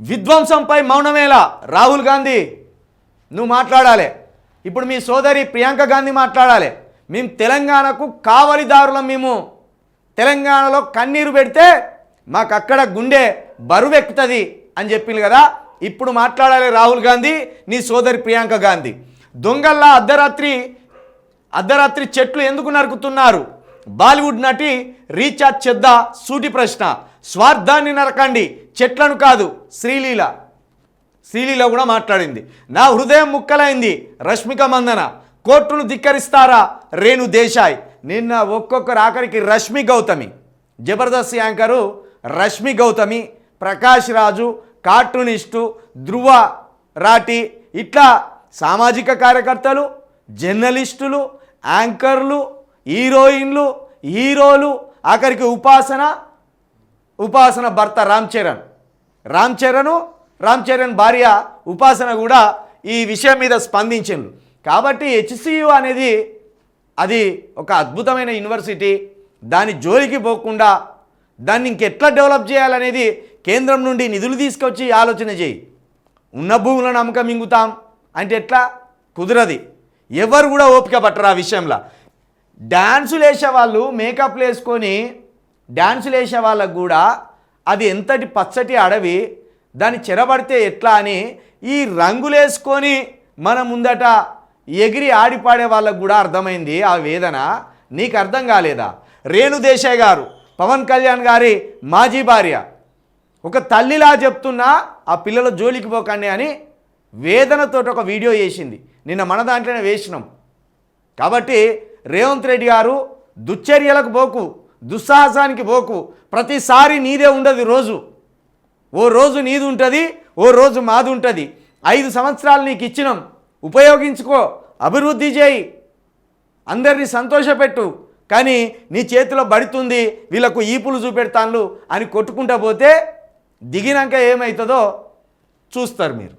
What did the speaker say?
విధ్వంసంపై మౌనమేలా రాహుల్ గాంధీ నువ్వు మాట్లాడాలి. ఇప్పుడు మీ సోదరి ప్రియాంక గాంధీ మాట్లాడాలి. మేము తెలంగాణకు కావలిదారులం మేము. తెలంగాణలో కన్నీరు పెడితే మాకు అక్కడ గుండె బరువెక్కుతుంది అని చెప్పింది కదా. ఇప్పుడు మాట్లాడాలి రాహుల్ గాంధీ నీ సోదరి ప్రియాంక గాంధీ. దొంగల్లా అర్ధరాత్రి అర్ధరాత్రి చెట్లు ఎందుకు నరుకుతున్నారు? బాలీవుడ్ నటి రీఛార్జ్ చెద్దా సూటి ప్రశ్న. స్వార్థాన్ని నరకండి. చెట్లను కాదు శ్రీలీల. శ్రీలీల కూడా మాట్లాడింది. నా హృదయం ముక్కలైంది రష్మిక మందన. కోర్టును ధిక్కరిస్తారా రేణు దేశాయ్? నిన్న ఒక్కొక్కరు ఆఖరికి రష్మి గౌతమి. జబర్దస్త్ యాంకరు రష్మి గౌతమి ప్రకాష్ రాజు కార్టూనిస్టు ధృవ రాటి ఇట్లా సామాజిక కార్యకర్తలు జర్నలిస్టులు యాంకర్లు హీరోయిన్లు హీరోలు ఆఖరికి ఉపాసన ఉపాసన భర్త రామ్ చరణ్. రామ్ చరణ్ రామ్ చరణ్ భార్య ఉపాసన కూడా ఈ విషయం మీద స్పందించిండ్రు. కాబట్టి హెచ్సియు అనేది అది ఒక అద్భుతమైన యూనివర్సిటీ. దాని జోలికి పోకుండా దాన్ని ఇంకెట్లా డెవలప్ చేయాలనేది కేంద్రం నుండి నిధులు తీసుకొచ్చి ఆలోచన చేయి. ఉన్న భూములను అమ్మకం మింగుతాం అంటే ఎట్లా? కుదరది. ఎవరు కూడా ఓపిక పట్టరు ఆ విషయంలో. డ్యాన్సులు వేసే వాళ్ళు మేకప్లు వేసుకొని డ్యాన్సులు వేసే వాళ్ళకు కూడా అది ఎంతటి పచ్చటి అడవి దాన్ని చెరబడితే ఎట్లా అని ఈ రంగులు వేసుకొని మన ముందట ఎగిరి ఆడిపాడే వాళ్ళకు కూడా అర్థమైంది ఆ వేదన. నీకు అర్థం కాలేదా? రేణు దేశాయ్ గారు పవన్ కళ్యాణ్ గారి మాజీ భార్య. ఒక తల్లిలా చెప్తున్నా ఆ పిల్లల జోలికి పోకండి అని వేదనతో ఒక వీడియో వేసింది నిన్న మన దాంట్లోనే వేసినాం. కాబట్టి రేవంత్ రెడ్డి గారు దుశ్చర్యలకు పోకు. దుస్సాహసానికి పోకు. ప్రతిసారి నీదే ఉండదు రోజు. ఓ రోజు నీది ఉంటుంది ఓ రోజు మాది ఉంటుంది. ఐదు సంవత్సరాలు నీకు ఇచ్చినాం. ఉపయోగించుకో అభివృద్ధి చేయి. అందరినీ సంతోషపెట్టు. కానీ నీ చేతిలో బడుతుంది వీళ్ళకు ఈపులు చూపెడతాన్లు అని కొట్టుకుంటా పోతే దిగినాక ఏమవుతుందో చూస్తారు మీరు.